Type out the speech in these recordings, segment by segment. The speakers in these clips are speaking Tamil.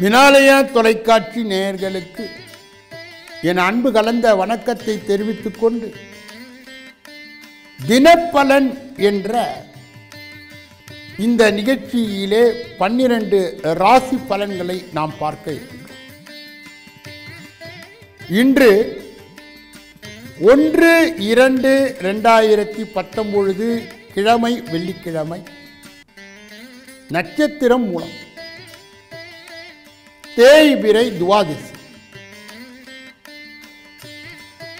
வினாலயா தொலைக்காட்சி நேயர்களுக்கு என் அன்பு கலந்த வணக்கத்தை தெரிவித்துக் கொண்டு தினப்பலன் என்ற இந்த நிகழ்ச்சியிலே பன்னிரண்டு ராசி பலன்களை நாம் பார்க்க இன்று ஒன்று இரண்டு ரெண்டாயிரத்தி பத்தொன்பது கிழமை வெள்ளிக்கிழமை நட்சத்திரம் மூலம். தேய்பிரை துவாதசி.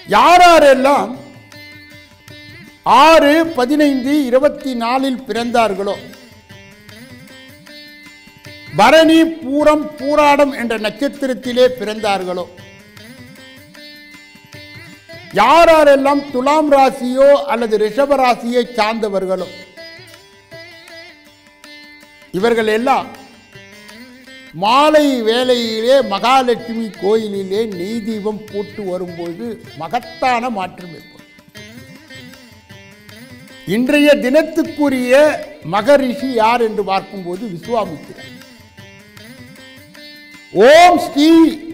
யாரெல்லாம் ஆறு பதினைந்து இருபத்தி நாலில் பிறந்தார்களோ? பரணி பூரம் பூராடம் என்ற நட்சத்திரத்திலே பிறந்தார்களோ? யாரெல்லாம் துலாம் ராசியோ அல்லது ரிஷப ராசியை சார்ந்தவர்களோ? இவர்கள் எல்லாம் மாலை வேளையிலே மகாலட்சுமி கோயிலிலே நெய் தீபம் போட்டு வரும்போது மகத்தான மாற்றம் ஏற்படும். இன்றைய தினத்துக்குரிய மகரிஷி யார் என்று பார்க்கும்போது விஸ்வாமுத்திரர். ஓம் ஸ்ரீ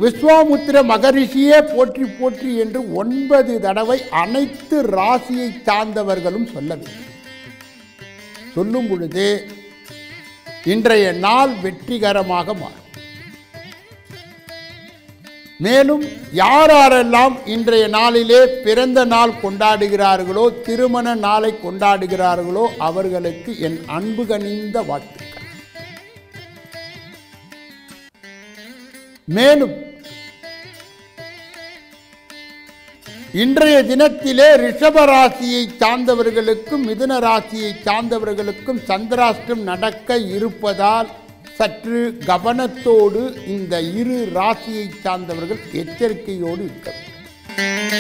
விஸ்வாமுத்திர மகரிஷியே போற்றி போற்றி என்று ஒன்பது தடவை அனைத்து ராசியை சார்ந்தவர்களும் சொல்ல வேண்டும். சொல்லும் பொழுது இன்றைய நாள் வெற்றிகரமாக மாறும். மேலும் யாரெல்லாம் இன்றைய நாளிலே பிறந்த நாள் கொண்டாடுகிறார்களோ திருமண நாளை கொண்டாடுகிறார்களோ அவர்களுக்கு என் அன்பு கனிந்த வாழ்த்துக்கள். மேலும் இன்றைய தினத்திலே ரிஷப ராசியை சார்ந்தவர்களுக்கும் மிதுன ராசியை சார்ந்தவர்களுக்கும் சந்திராஷ்டம் நடக்க இருப்பதால் சற்று கவனத்தோடு இந்த இரு ராசியை சார்ந்தவர்கள் எச்சரிக்கையோடு இருக்க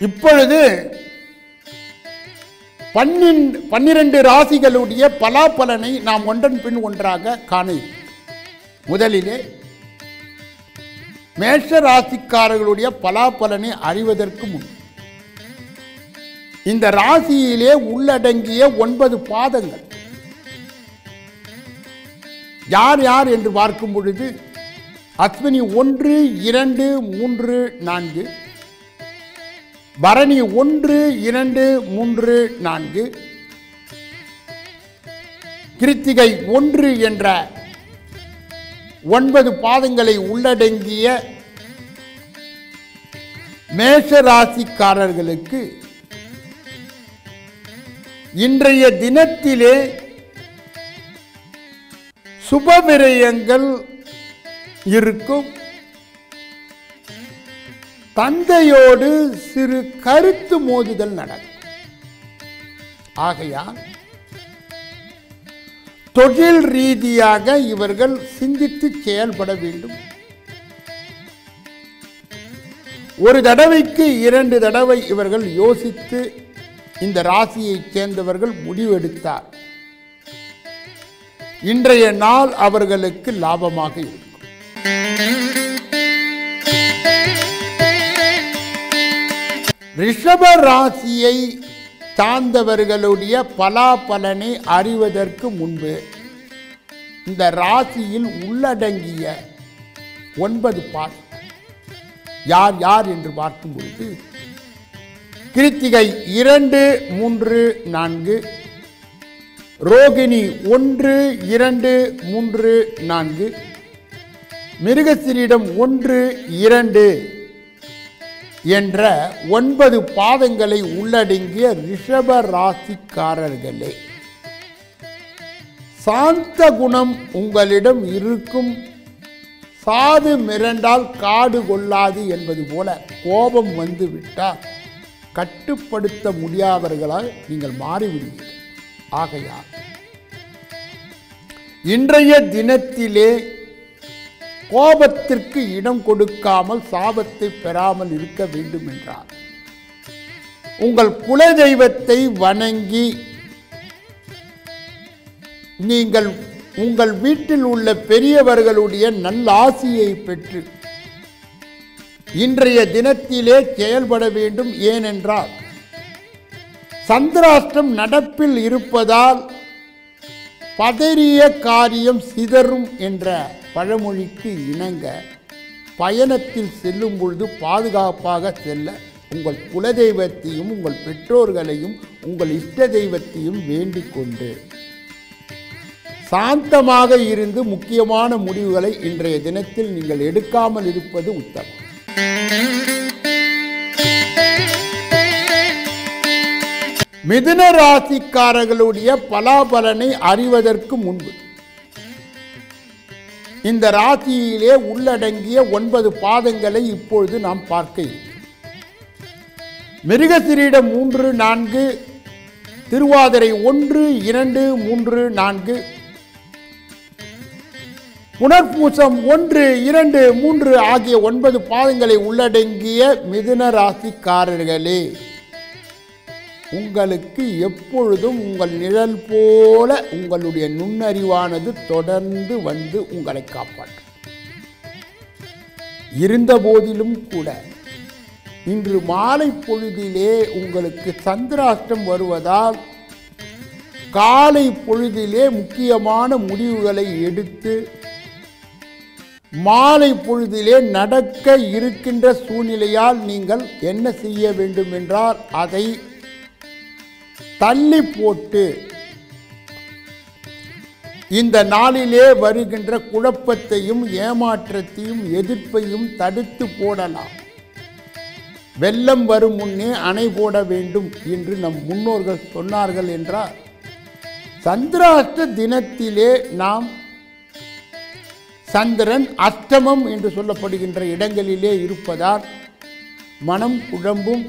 இப்பொழுது பன்னிரண்டு பன்னிரண்டு ராசிகளுடைய பலாபலனை நாம் ஒன்றன் பின் ஒன்றாக காண முதலிலே மேஷ ராசிக்காரர்களுடைய பலாபலனை அறிவதற்கு முன் இந்த ராசியிலே உள்ளடங்கிய ஒன்பது பாதங்கள் யார் யார் என்று பார்க்கும் பொழுது அஸ்வினி ஒன்று இரண்டு மூன்று நான்கு பரணி ஒன்று இரண்டு மூன்று நான்கு. கிருத்திகை ஒன்று என்ற ஒன்பது பாதங்களை உள்ளடங்கிய மேஷ ராசிக்காரர்களுக்கு இன்றைய தினத்திலே சுப விரயங்கள் இருக்கும். தந்தையோடு சிறு கருத்து மோதுதல் நடக்கும். ஆகையால் தொழில் ரீதியாக இவர்கள் சிந்தித்து செயல்பட வேண்டும். ஒரு தடவைக்கு இரண்டு தடவை இவர்கள் யோசித்து இந்த ராசியைச் சேர்ந்தவர்கள் முடிவெடுத்தார். இன்றைய நாள் அவர்களுக்கு லாபமாக இருக்கும். ரிஷப ராசியை சார்ந்தவர்களுடைய பலாபலனை அறிவதற்கு முன்பு இந்த ராசியில் உள்ளடங்கிய ஒன்பது பால் யார் யார் என்று பார்க்கும் பொழுது கிருத்திகை இரண்டு மூன்று நான்கு ரோகிணி ஒன்று இரண்டு மூன்று நான்கு மிருகசிரிடம் ஒன்று இரண்டு என்ற ஒன்பது பாதங்களை உள்ளடங்கிய ரிஷப ராசிக்காரர்களே சாந்த குணம் உங்களிடம் இருக்கும். சாது மிரண்டால் காடு கொள்ளாது என்பது போல கோபம் வந்து விட்டால் கட்டுப்படுத்த முடியாதவர்களால் நீங்கள் மாறிவிடுவீர்கள். ஆகையால் இன்றைய தினத்திலே கோபத்திற்கு இடம் கொடுக்காமல் சாபத்தை பெறாமல் இருக்க வேண்டும் என்றார். உங்கள் குலதெய்வத்தை வணங்கி நீங்கள் உங்கள் வீட்டில் உள்ள பெரியவர்களுடைய நல்லாசியை பெற்று இன்றைய தினத்திலே செயல்பட வேண்டும் ஏனென்றால் சந்திராஷ்டம் நடப்பில் இருப்பதால் பதறிய காரியம் சிதறும் என்ற பழமொழிக்கு இணங்க பயணத்தில் செல்லும் பொழுது பாதுகாப்பாக செல்ல உங்கள் குலதெய்வத்தையும் உங்கள் பெற்றோர்களையும் உங்கள் இஷ்ட தெய்வத்தையும் வேண்டிக் கொண்டு சாந்தமாக இருந்து முக்கியமான முடிவுகளை இன்றைய தினத்தில் நீங்கள் எடுக்காமல் இருப்பது உத்தமம். மிதுன ராசிக்காரர்களுடைய பலாபலனை அறிவதற்கு முன்பு இந்த ராசியிலே உள்ளடங்கிய ஒன்பது பாதங்களை இப்பொழுது நாம் பார்க்க மிருகசிரீடம் மூன்று நான்கு திருவாதிரை ஒன்று இரண்டு மூன்று நான்கு. புனர்பூசம் ஒன்று இரண்டு மூன்று ஆகிய ஒன்பது பாதங்களை உள்ளடங்கிய மிதுன ராசிக்காரர்களே. உங்களுக்கு எப்பொழுதும் உங்கள் நிழல் போல உங்களுடைய நுண்ணறிவானது தொடர்ந்து வந்து உங்களை காப்பாற்றும். இருந்த போதிலும் கூட இன்று மாலை பொழுதிலே உங்களுக்கு சந்திராஷ்டம் வருவதால் காலை பொழுதிலே முக்கியமான முடிவுகளை எடுத்து மாலை பொழுதிலே நடக்க இருக்கின்ற சூழ்நிலையால் நீங்கள் என்ன செய்ய வேண்டும் என்றால் அதை தள்ளி போட்டு இந்த நாளிலே வருகின்ற குழப்பத்தையும் ஏமாற்றத்தையும் எதிர்ப்பையும் தடுத்து போடலாம். வெள்ளம் வரும் முன்னே அணை போட வேண்டும் என்று நம் முன்னோர்கள் சொன்னார்கள் என்றால் சந்திராஷ்ட தினத்திலே நாம் சந்திரன் அஷ்டமம் என்று சொல்லப்படுகின்ற இடங்களிலே இருப்பதால் மனம் குழம்பும்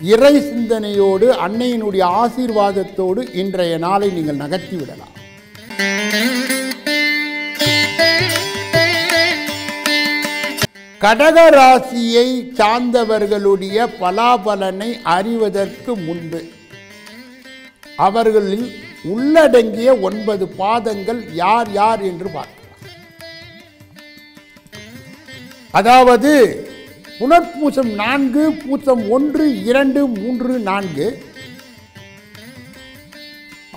இறை சிந்தனையோடு அன்னையினுடைய ஆசீர்வாதத்தோடு இன்றைய நாளை நீங்கள் நகர்த்தி விடலாம். கடக ராசியை சார்ந்தவர்களுடைய பலாபலனை அறிவதற்கு முன்பு அவர்களில் உள்ளடங்கிய ஒன்பது பாதங்கள் யார் யார் என்று பார்க்கலாம். அதாவது புனர்பூசம் நான்கு பூசம் ஒன்று இரண்டு மூன்று நான்கு.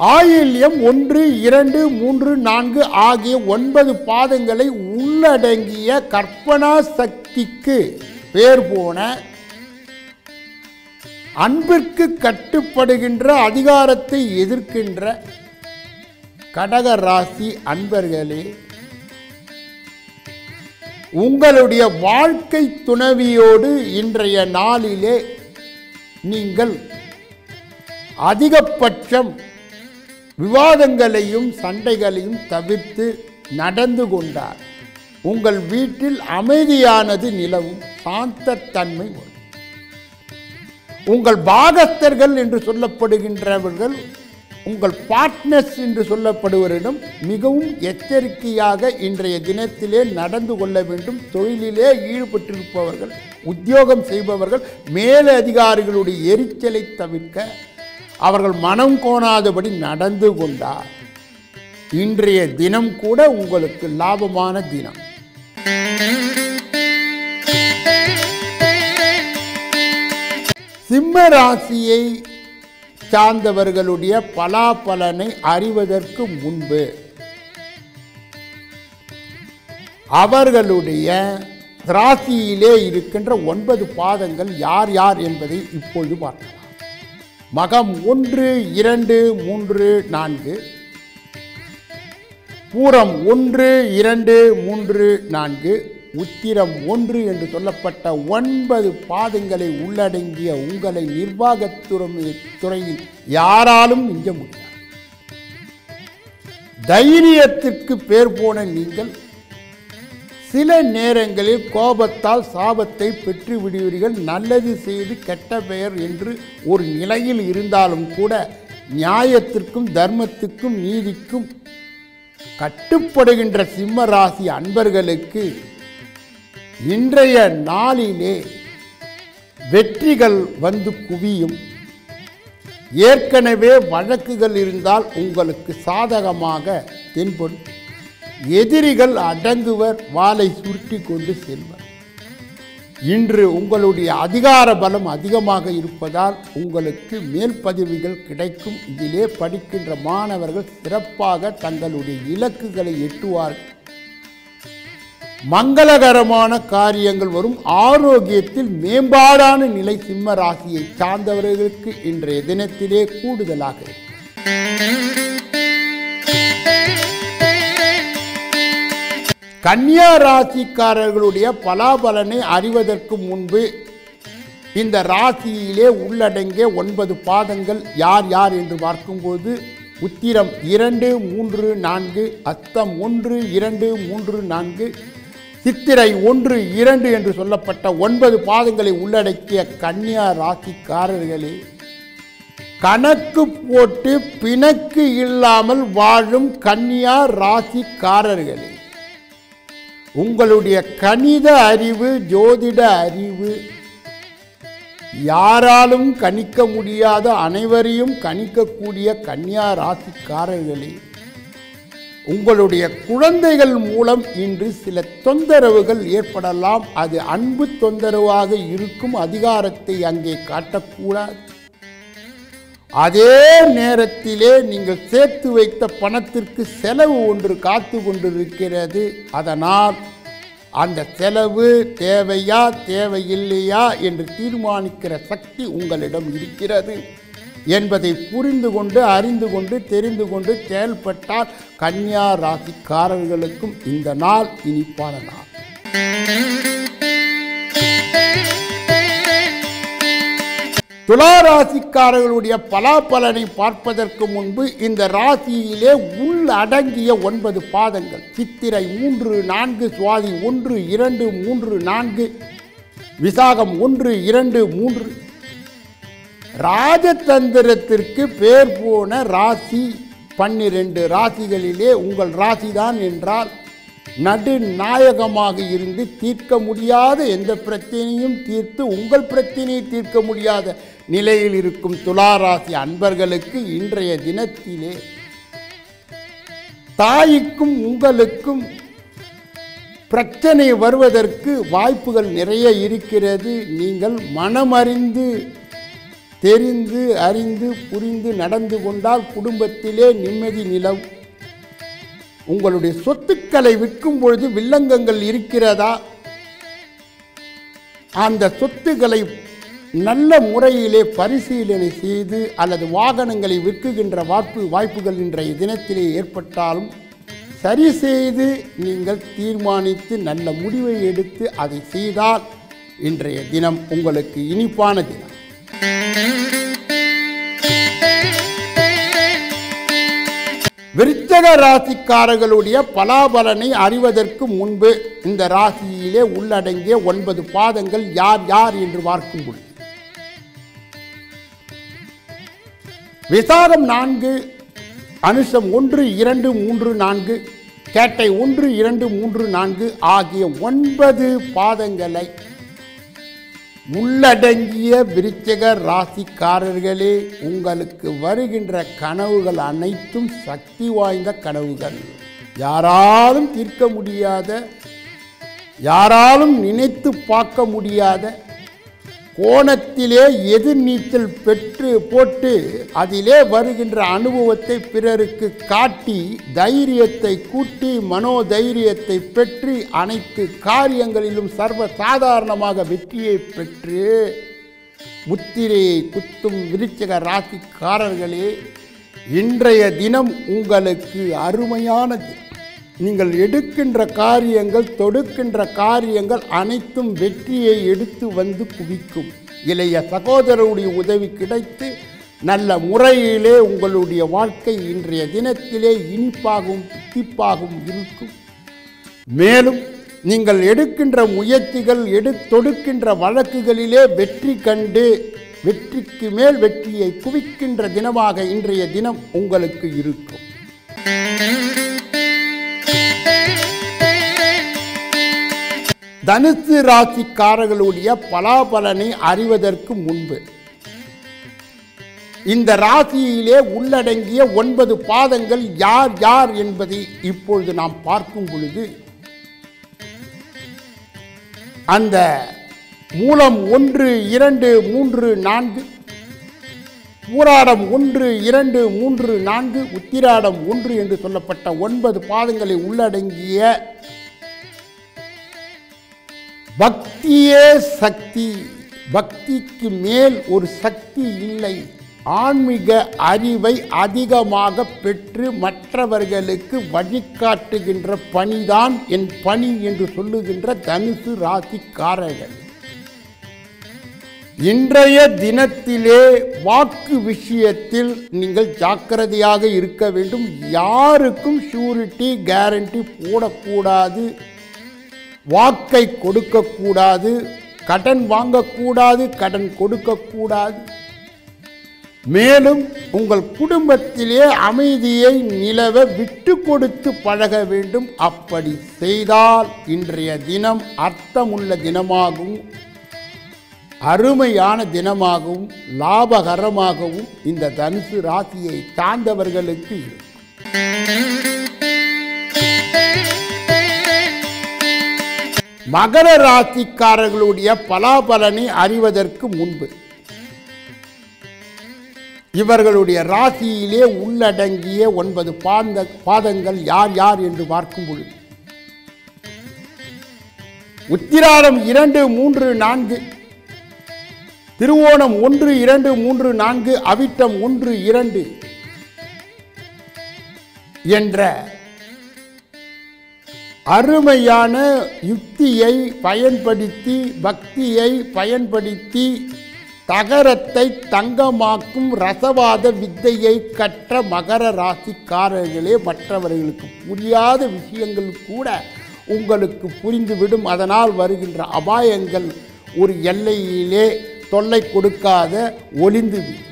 ஆயில்யம் ஒன்று இரண்டு மூன்று நான்கு ஆகிய ஒன்பது பாதங்களை உள்ளடங்கிய கற்பனா சக்திக்கு பேர் போன அன்பிற்கு கட்டுப்படுகின்ற அதிகாரத்தை எதிர்க்கின்ற கடக ராசி அன்பர்களே உங்களுடைய வாழ்க்கை துணவியோடு இன்றைய நாளிலே நீங்கள் அதிகபட்சம் விவாதங்களையும் சண்டைகளையும் தவிர்த்து நடந்து கொண்டார். உங்கள் வீட்டில் அமைதியானது நிலவும் சாந்தத்தன்மை உங்கள் பாகஸ்தர்கள் என்று சொல்லப்படுகின்றவர்கள் உங்கள் பார்ட்னர்ஸ் என்று சொல்லப்படுவரிடம் மிகவும் எச்சரிக்கையாக இன்றைய தினத்திலே நடந்து கொள்ள வேண்டும். தொழிலிலே ஈடுபட்டிருப்பவர்கள் உத்தியோகம் செய்பவர்கள் மேலதிகாரிகளுடைய எரிச்சலை தவிர்க்க அவர்கள் மனம் கோணாதபடி நடந்து கொண்டார் இன்றைய தினம் கூட உங்களுக்கு லாபமான தினம். சிம்ம ராசியை சார்ந்தவர்களுடைய பலாபலனை அறிவதற்கு முன்பு அவர்களுடைய ராசியிலே இருக்கின்ற ஒன்பது பாதங்கள் யார் யார் என்பதை இப்பொழுது பார்க்கலாம். மகம் ஒன்று இரண்டு மூன்று நான்கு. பூரம் ஒன்று இரண்டு மூன்று நான்கு. உத்திரம் ஒன்று என்று சொல்லப்பட்ட ஒன்பது பாதங்களை உள்ளடங்கிய உங்களை நிர்வாகத்துறை துறையில் யாராலும் மிஞ்ச முடியாது. தைரியத்திற்கு பேர் போன நீங்கள் சில நேரங்களில் கோபத்தால் சாபத்தை பெற்று விடுவீர்கள். நல்லது செய்து கெட்ட பெயர் என்று ஒரு நிலையில் இருந்தாலும் கூட நியாயத்திற்கும் தர்மத்துக்கும் நீதிக்கும் கட்டுப்படுகின்ற சிம்ம ராசி அன்பர்களுக்கு இன்றைய நாளிலே வெற்றிகள் வந்து குவியும். ஏற்கனவே வழக்குகள் இருந்தால் உங்களுக்கு சாதகமாக தென்படும். எதிரிகள் அடங்குவர் வாளை சுருட்டி கொண்டு செல்வர். இன்று உங்களுடைய அதிகார பலம் அதிகமாக இருப்பதால் உங்களுக்கு மேல் பதவிகள் கிடைக்கும். இதிலே படிக்கின்ற மாணவர்கள் சிறப்பாக தங்களுடைய இலக்குகளை எட்டுவார்கள். மங்களகரமான காரியங்கள் வரும் ஆரோக்கியத்தில் மேம்பாடான நிலை சிம்ம ராசியை சார்ந்தவர்களுக்கு இன்றைய தினத்திலே கூடுதலாக இருக்கும். கன்னியா ராசிக்காரர்களுடைய பலாபலனை அறிவதற்கு முன்பு இந்த ராசியிலே உள்ளடங்கிய ஒன்பது பாதங்கள் யார் யார் என்று பார்க்கும்போது உத்திரம் இரண்டு மூன்று நான்கு அத்தம் ஒன்று இரண்டு மூன்று நான்கு சித்திரை ஒன்று இரண்டு என்று சொல்லப்பட்ட ஒன்பது பாதங்களை உள்ளடக்கிய கன்னியா ராசிக்காரர்களே கணக்கு போட்டு பிணக்கு இல்லாமல் வாழும் கன்னியா ராசிக்காரர்களே உங்களுடைய கணித அறிவு ஜோதிட அறிவு யாராலும் கணிக்க முடியாத அனைவரையும் கணிக்கக்கூடிய கன்னியா ராசிக்காரர்களே உங்களுடைய குழந்தைகள் மூலம் இன்று சில தொந்தரவுகள் ஏற்படலாம். அது அன்பு தொந்தரவாக இருக்கும் அதிகாரத்தை அங்கே காட்டக்கூடாது. அதே நேரத்திலே நீங்கள் சேர்த்து வைத்த பணத்திற்கு செலவு ஒன்று காத்து கொண்டிருக்கிறது. அதனால் அந்த செலவு தேவையா தேவையில்லையா என்று தீர்மானிக்கிற சக்தி உங்களிடம் இருக்கிறது. என்பதை புரிந்து கொண்டு அறிந்து கொண்டு தெரிந்து கொண்டு செயல்பட்டால் கன்னியா ராசிக்காரர்களுக்கும் இந்த நாள் இனிப்பான நாள். துலா ராசிக்காரர்களுடைய பலாபலனை பார்ப்பதற்கு முன்பு இந்த ராசியிலே உள்ளடங்கிய ஒன்பது பாதங்கள். சித்திரை மூன்று நான்கு சுவாதி ஒன்று இரண்டு மூன்று நான்கு விசாகம் ஒன்று இரண்டு மூன்று ராஜதந்திரத்திற்கு பேர் போன ராசி பன்னிரண்டு ராசிகளிலே உங்கள் ராசிதான் என்றால் நடுநாயகமாக இருந்து தீர்க்க முடியாத எந்த பிரச்சனையும் தீர்த்து உங்கள் பிரச்சனையை தீர்க்க முடியாத நிலையில் இருக்கும் துளாராசி அன்பர்களுக்கு இன்றைய தினத்திலே தாய்க்கும் உங்களுக்கும் பிரச்சனை வருவதற்கு வாய்ப்புகள் நிறைய இருக்கிறது. நீங்கள் மனமறிந்து தெரிந்து அறிந்து புரிந்து நடந்து கொண்டால் குடும்பத்திலே நிம்மதி நிலவும். உங்களுடைய சொத்துக்களை விற்கும் பொழுது வில்லங்கங்கள் இருக்கிறதா? அந்த சொத்துக்களை நல்ல முறையிலே பரிசீலனை செய்து அல்லது வாகனங்களை விற்குகின்ற வாய்ப்பு வாய்ப்புகள் இன்றைய தினத்திலே ஏற்பட்டாலும் சரி செய்து நீங்கள் தீர்மானித்து நல்ல முடிவை எடுத்து அதை செய்தால் இன்றைய தினம் உங்களுக்கு இனிப்பான தினம். விருச்சக ராசிக்காரர்களுடைய பலாபலனை அறிவதற்கு முன்பு இந்த ராசியிலே உள்ளடங்கிய ஒன்பது பாதங்கள் யார் யார் என்று பார்க்கும் பொழுது. விசாரம் நான்கு அனுஷம் ஒன்று இரண்டு மூன்று நான்கு கேட்டை ஒன்று இரண்டு மூன்று நான்கு ஆகிய ஒன்பது பாதங்களை உள்ளடங்கிய விருச்சக ராசிக்காரர்களே உங்களுக்கு வருகின்ற கனவுகள் அனைத்தும் சக்தி வாய்ந்த கனவுகள். யாராலும் தீர்க்க முடியாத யாராலும் நினைத்து பார்க்க முடியாத கோணத்திலே எதிர்நீச்சல் பெற்று போட்டு அதிலே வருகின்ற அனுபவத்தை பிறருக்கு காட்டி தைரியத்தை கூட்டி மனோதைரியத்தை பெற்று அனைத்து காரியங்களிலும் சர்வ சாதாரணமாக வெற்றியை பெற்று முத்திரையை குத்தும் விருச்சக ராசிக்காரர்களே இன்றைய தினம் உங்களுக்கு அருமையான நீங்கள் எடுக்கின்ற காரியங்கள் தொடுக்கின்ற காரியங்கள் அனைத்தும் வெற்றியை எடுத்து வந்து குவிக்கும். இளைய சகோதரருடைய உதவி கிடைத்து நல்ல முறையிலே உங்களுடைய வாழ்க்கை இன்றைய தினத்திலே இனிப்பாகவும் தித்திப்பாகவும் இருக்கும். மேலும் நீங்கள் எடுக்கின்ற முயற்சிகள் எடு தொடுக்கின்ற வழக்குகளிலே வெற்றி கண்டு வெற்றிக்கு மேல் வெற்றியை குவிக்கின்ற தினமாக இன்றைய தினம் உங்களுக்கு இருக்கும். தனுசு ராசிக்காரர்களுடைய பலாபலனை அறிவதற்கு முன்பு. இந்த ராசியிலே உள்ளடங்கிய ஒன்பது பாதங்கள் யார் யார் என்பதை இப்பொழுது நாம் பார்க்கும் பொழுது அந்த மூலம் ஒன்று இரண்டு மூன்று நான்கு பூராடம் ஒன்று இரண்டு மூன்று நான்கு உத்திராடம் ஒன்று என்று சொல்லப்பட்ட ஒன்பது பாதங்களை உள்ளடங்கிய பக்தியே சக்தி. பக்திக்கு மேல் ஒரு சக்தி இல்லை. ஆன்மீக அறிவை அதிகமாக பெற்று மற்றவர்களுக்கு வழிகாட்டுகின்ற பணிதான் என் பணி என்று சொல்லுகின்ற தனுசு ராசிக்காரர்கள். இன்றைய தினத்திலே வாக்கு விஷயத்தில் நீங்கள் ஜாக்கிரதையாக இருக்க வேண்டும். யாருக்கும் ஷூரிட்டி கேரண்டி போடக்கூடாது. வாக்கை கொடுக்கக்கூடாது கடன் வாங்கக்கூடாது கடன் கொடுக்கக்கூடாது. மேலும் உங்கள் குடும்பத்திலே அமைதியை நிலவ விட்டு கொடுத்து பழக வேண்டும். அப்படி செய்தால் இன்றைய தினம் அர்த்தமுள்ள தினமாகவும் அருமையான தினமாகவும் லாபகரமாகவும் இந்த தனுசு ராசியை சார்ந்தவர்களுக்கு மகர ராசிக்காரர்களுடைய பலாபலனை அறிவதற்கு முன்பு. இவர்களுடைய ராசியிலே உள்ளடங்கிய ஒன்பது பாந்த பாதங்கள் யார் யார் என்று பார்க்கும் பொழுது உத்திராடம் இரண்டு மூன்று நான்கு. திருவோணம் ஒன்று இரண்டு மூன்று நான்கு. அவிட்டம் ஒன்று இரண்டு. என்ற அருமையான யுக்தியை பயன்படுத்தி பக்தியை பயன்படுத்தி தகரத்தை தங்கமாக்கும் ரசவாத வித்தையை கற்ற மகர ராசிக்காரர்களே மற்றவர்களுக்கு புரியாத விஷயங்கள் கூட உங்களுக்கு புரிந்துவிடும். அதனால் வருகின்ற அபாயங்கள் ஒரு எல்லையிலே தொல்லை கொடுக்காத ஒளிந்துவிடும்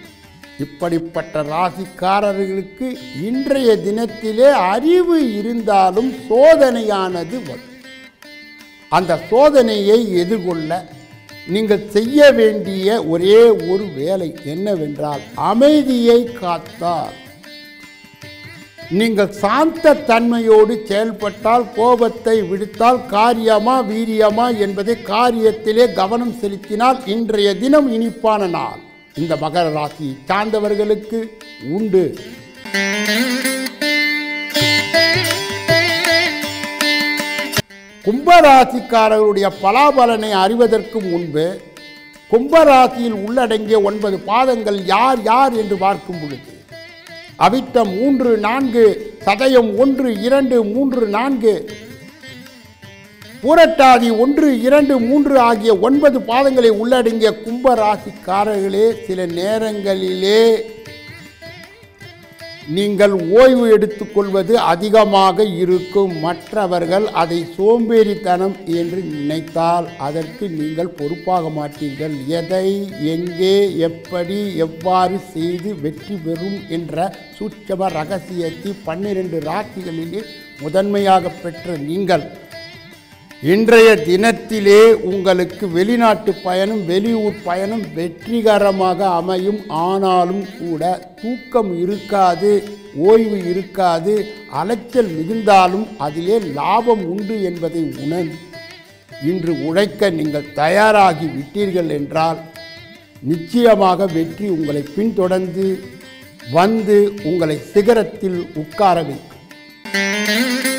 இப்படிப்பட்ட ராசிக்காரர்களுக்கு இன்றைய தினத்திலே அறிவு இருந்தாலும் சோதனையானது வரும். அந்த சோதனையை எதிர்கொள்ள நீங்கள் செய்ய வேண்டிய ஒரே ஒரு வேலை என்னவென்றால் அமைதியை காத்தார் நீங்கள் சாந்த தன்மையோடு செயல்பட்டால் கோபத்தை விடுத்தால் காரியமா வீரியமா என்பதை காரியத்திலே கவனம் செலுத்தினால் இன்றைய தினம் இனிப்பான நாள். இந்த மகர ராசி சார்ந்தவர்களுக்கு உண்டு. கும்பராசிக்காரர்களுடைய பலாபலனை அறிவதற்கு முன்பு கும்பராசியில் உள்ளடங்கிய ஒன்பது பாதங்கள் யார் யார் என்று பார்க்கும் பொழுது அவிட்டம் மூன்று நான்கு சதயம் ஒன்று இரண்டு மூன்று நான்கு பூரட்டாதி ஒன்று இரண்டு மூன்று ஆகிய ஒன்பது பாதங்களை உள்ளடங்கிய கும்பராசிக்காரர்களே சில நேரங்களிலே நீங்கள் ஓய்வு எடுத்துக்கொள்வது அதிகமாக இருக்கும். மற்றவர்கள் அதை சோம்பேறித்தனம் என்று நினைத்தால் அதற்கு நீங்கள் பொறுப்பாக மாட்டீர்கள். எதை எங்கே எப்படி எவ்வாறு செய்து வெற்றி பெறும் என்ற சூட்சம ரகசியத்தை பன்னிரண்டு ராசிகளிலே முதன்மையாக பெற்ற நீங்கள் இன்றைய தினத்திலே உங்களுக்கு வெளிநாட்டு பயணம் வெளியூர் பயணம் வெற்றிகரமாக அமையும். ஆனாலும் கூட தூக்கம் இருக்காது ஓய்வு இருக்காது அலைச்சல் மிகுந்தாலும் அதிலே லாபம் உண்டு என்பதை உணர்ந்து இன்று உழைக்க நீங்கள் தயாராகி விட்டீர்கள் என்றால் நிச்சயமாக வெற்றி உங்களை பின்தொடர்ந்து வந்து உங்களை சிகரத்தில் உட்கார வைக்கும்.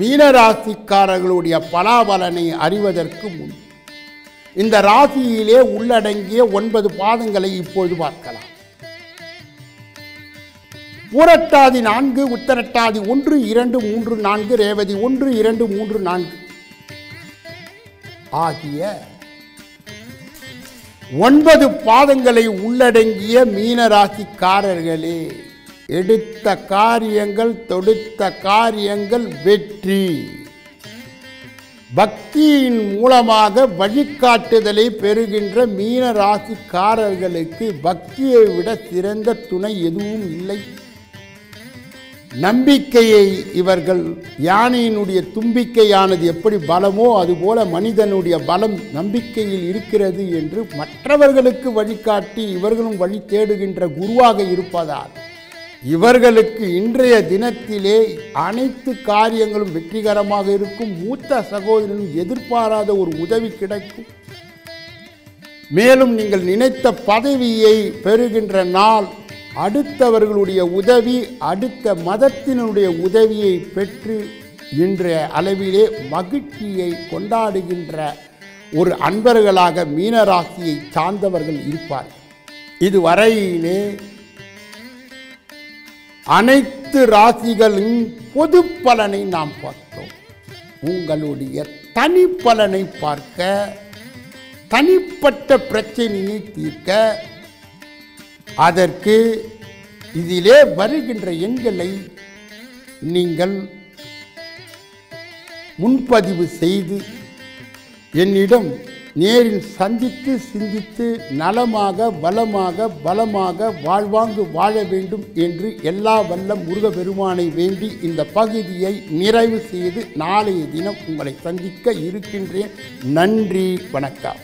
மீனராசிக்காரர்களுடைய பலாபலனை அறிவதற்கு முன் இந்த ராசியிலே உள்ளடங்கிய ஒன்பது பாதங்களை இப்பொழுது பார்க்கலாம். பூரட்டாதி நான்கு உத்தரட்டாதி ஒன்று இரண்டு மூன்று நான்கு ரேவதி ஒன்று இரண்டு மூன்று நான்கு ஆகிய ஒன்பது பாதங்களை உள்ளடங்கிய மீனராசிக்காரர்களே எடுத்த காரியங்கள் தொடுத்த காரியங்கள் வெற்றி. பக்தியின் மூலமாக வழிகாட்டுதலை பெறுகின்ற மீன ராசிக்காரர்களுக்கு பக்தியை விட சிறந்த துணை எதுவும் இல்லை. நம்பிக்கையை இவர்கள் யானையினுடைய தும்பிக்கையானது எப்படி பலமோ அதுபோல மனிதனுடைய பலம் நம்பிக்கையில் இருக்கிறது என்று மற்றவர்களுக்கு வழிகாட்டி இவர்களும் வழி தேடுகின்ற குருவாக இருப்பதால். இவர்களுக்கு இன்றைய தினத்திலே அனைத்து காரியங்களும் வெற்றிகரமாக இருக்கும். மூத்த சகோதரனும் எதிர்பாராத ஒரு உதவி கிடைக்கும். மேலும் நீங்கள் நினைத்த பதவியை பெறுகின்ற நாள் அடுத்தவர்களுடைய உதவி அடுத்த மதத்தினுடைய உதவியை பெற்று இன்றைய அளவிலே மகிழ்ச்சியை கொண்டாடுகின்ற ஒரு அன்பர்களாக மீனராசியை சார்ந்தவர்கள் இருப்பார் இதுவரையிலே அனைத்து ராசிகளின் பொது பலனை நாம் பார்த்தோம். உங்களுடைய தனிப்பலனை பார்க்க தனிப்பட்ட பிரச்சனையை தீர்க்க அதற்கு இதிலே வருகின்ற எண்களை நீங்கள் முன்பதிவு செய்து என்னிடம் நேரில் சந்தித்து சிந்தித்து நலமாக வளமாக பலமாக வாழ்வாங்கு வாழ வேண்டும் என்று எல்லா வல்ல முருக பெருமானை வேண்டி இந்த பகுதியை நிறைவு செய்து நாளைய தினம் உங்களை சந்திக்க இருக்கின்றேன். நன்றி வணக்கம்.